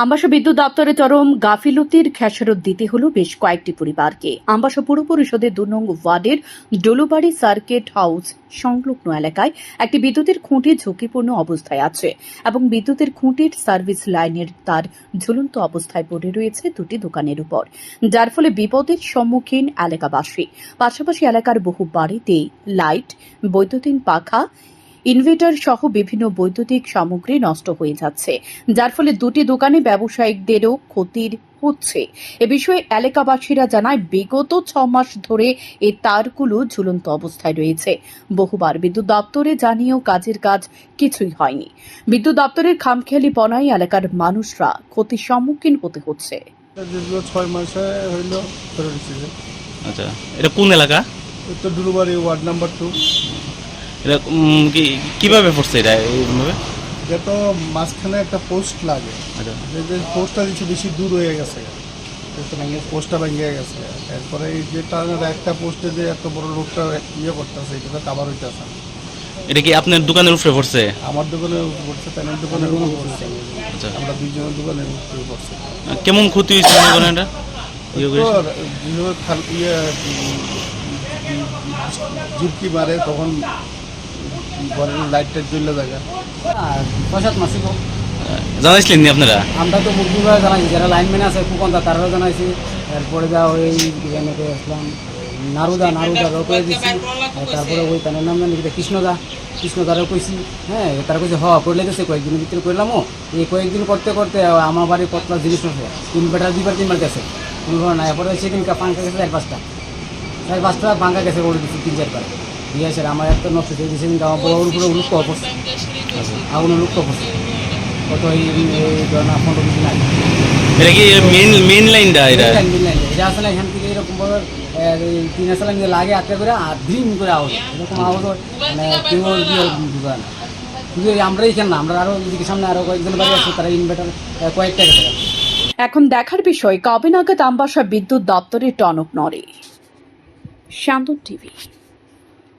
আমবাসা বিদ্যুৎ দপ্তরে চরম গাফিলতির খেসারত দিতে হলো বেশ কয়েকটি পরিবারকে। আমবাসা পুর পরিষদের দু নং ওয়ার্ডের ডোলুবাড়ি সার্কিট হাউস সংলগ্ন এলাকায় একটি বিদ্যুতের খুঁটি ঝুঁকিপূর্ণ অবস্থায় আছে এবং বিদ্যুতের খুঁটির সার্ভিস লাইনের তার ঝুলন্ত অবস্থায় পড়ে রয়েছে দুটি দোকানের উপর, যার ফলে বিপদের সম্মুখীন এলাকাবাসী। পাশাপাশি এলাকার বহু বাড়িতেই লাইট, বৈদ্যুতিন পাখা ইনভার্টার সহ বিভিন্ন বৈদ্যুতিক সামগ্রী নষ্ট হয়ে যাচ্ছে যার ফলে দুটি দোকানে ব্যবসায়িকদেরও ক্ষতির হচ্ছে। এ বিষয়ে এলাকাবাসীরা জানায় বিগত ছ মাস ধরে এই তারগুলো ঝুলন্ত অবস্থায় রয়েছে। বহুবার বিদ্যুৎ দপ্তরে জানিয়েও কাজের কাজ কিছুই হয়নি। বিদ্যুৎ দপ্তরের খামখেয়ালি পনায় এলাকার মানুষরা ক্ষতির সম্মুখীন হতে হচ্ছে। ছয় মাসে হইল আচ্ছা এটা কোন এলাকা? উত্তর ডুলুবাড়ি ওয়ার্ড নাম্বার টু। এটা কীভাবে পড়ছে এটা এইভাবে? এটা তো মাঝখানে একটা পোস্ট লাগে। আচ্ছা। যে পোস্টটা কিছু বেশি দূর হয়ে গেছে। পোস্টটা ভেঙে গেছে। এরপরে এই যে একটা পোস্টে যে এত বড় রোগটা ইয়ে করতেছে এটা কাবার হইতেছে। এটা কি আপনার দোকানের উপরে পড়ছে? আমার দোকানে পড়ছে তাদের দোকানের উপর পড়ছে। আচ্ছা। আমরা দুইজনের দোকানের উপরে পড়ছে। কেমন ক্ষতি হয়েছে মনে করেন এটা ইয়ে ইয়ে ঝুঁকি মারে তখন ঘরের লাইটটা জ্বলে জায়গা আর ছয় সাত মাসিক জানাইছিলেন নি আপনারা? আমরা তো মুরগিভাবে জানাইছি যারা লাইনম্যান আছে কুকন্দা তারাও জানাইছি। এরপরে যা ওই এখানে আসলাম নারুদা নারুদারও করে দিছি। তারপরে ওই তার নাম জানি কৃষ্ণদা। কৃষ্ণদারও কইছি হ্যাঁ তারা কইছে হ করলে গেছে কয়েকদিনের ভিতরে করলামও এই কয়েকদিন করতে করতে আমার বাড়ির কতলা জিনিস নষ্ট ইনভার্টার দুইবার তিনবার গেছে। কোনো নাই। এরপরে সেদিনকে পাঙ্কা গেছে চার পাঁচটা। চার পাঁচটা পাঙ্কা গেছে করে দিচ্ছি তিন চারবার। দিয়ে আসে আমার একটা নষ্ট হয়ে গেছে সেদিনকে আমার বড় উপরে লুক পড়ছে আগুনে লুক পড়ছে কত এই ধরেন পনেরো বিশ লাখ এটা কি মেইন মেইন লাইনটা এটা? এটা আসলে এখান থেকে এরকম তিন আসলে লাগে আটটা করে আর ড্রিম করে আওয়াজ। এরকম আওয়াজ মানে কেউ না। শুধু এই এখানে না আমরা আরও এদিকে সামনে আরও কয়েকজন বাড়ি আছে তারা ইনভার্টার কয়েকটা গেছে। এখন দেখার বিষয় কবে নাগাদ আমবাসা বিদ্যুৎ দপ্তরের টনক নড়ে? শান্তন টিভি।